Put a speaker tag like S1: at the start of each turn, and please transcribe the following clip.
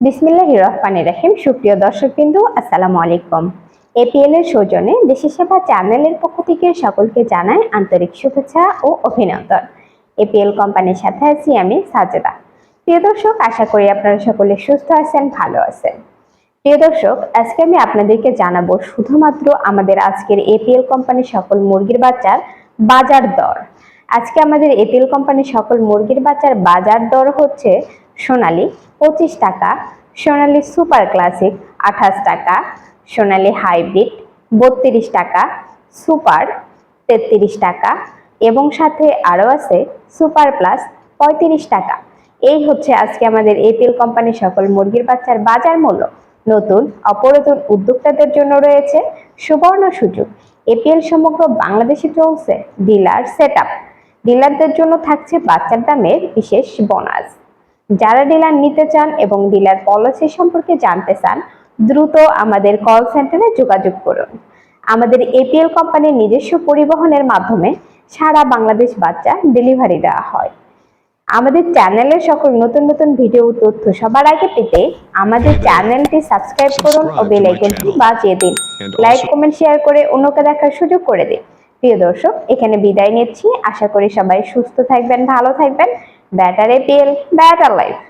S1: বিসমিল্লাহ রহমানির রাহিম। সুপ্রিয় দর্শকবৃন্দু, আসসালামু আলাইকুম। এপিএল এর সৌজন্যে দেশি সেবা চ্যানেলের পক্ষ থেকে সকলকে জানাই আন্তরিক শুভেচ্ছা ও অভিনন্দন। এপিএল কোম্পানির সাথে আছি আমি সাজেদা। প্রিয় দর্শক, আশা করি আপনারা সকলে সুস্থ আছেন, ভালো আছেন। প্রিয় দর্শক, আজকে আমি আপনাদেরকে জানাব শুধুমাত্র আমাদের আজকের এপিএল কোম্পানির সকল মুরগির বাচ্চার বাজার দর। আজকে আমাদের এপিএল কোম্পানির সকল মুরগির বাচ্চার বাজার দর হচ্ছে সোনালী পঁচিশ টাকা, সোনালি সুপার ক্লাসিক আঠাশ টাকা, সোনালী হাইব্রিড বত্রিশ টাকা, সুপার তেত্রিশ টাকা এবং সাথে আরও আছে সুপার প্লাস পঁয়ত্রিশ টাকা। এই হচ্ছে আজকে আমাদের এপিএল কোম্পানির সকল মুরগির বাচ্চার বাজার মূল্য। নতুন অপরতুন উদ্যোক্তাদের জন্য রয়েছে সুবর্ণ সুযোগ। এপিএল সমগ্র বাংলাদেশে চলছে ডিলার সেট ডিলারদের জন্য থাকছে বাচ্চার দামের বিশেষ বোনাস। যারা ডিলার নিতে চান এবং ডিলার পলিসি সম্পর্কে জানতে চান দ্রুত আমাদের কল সেন্টারে যোগাযোগ করুন। আমাদের এপিএল কোম্পানির নিজস্ব পরিবহনের মাধ্যমে সারা বাংলাদেশ বাচ্চা ডেলিভারি দেওয়া হয়। আমাদের চ্যানেলের সকল নতুন নতুন ভিডিও তথ্য সবার আগে পেতে আমাদের চ্যানেলটি সাবস্ক্রাইব করুন ও বেল আইকনটি বাজিয়ে দিন। লাইক কমেন্ট শেয়ার করে অন্যকে দেখার সুযোগ করে দিন। প্রিয় দর্শক এখানে বিদায় নিচ্ছি। আশা করি সবাই সুস্থ থাকবেন ভালো থাকবেন। better appeal, better life.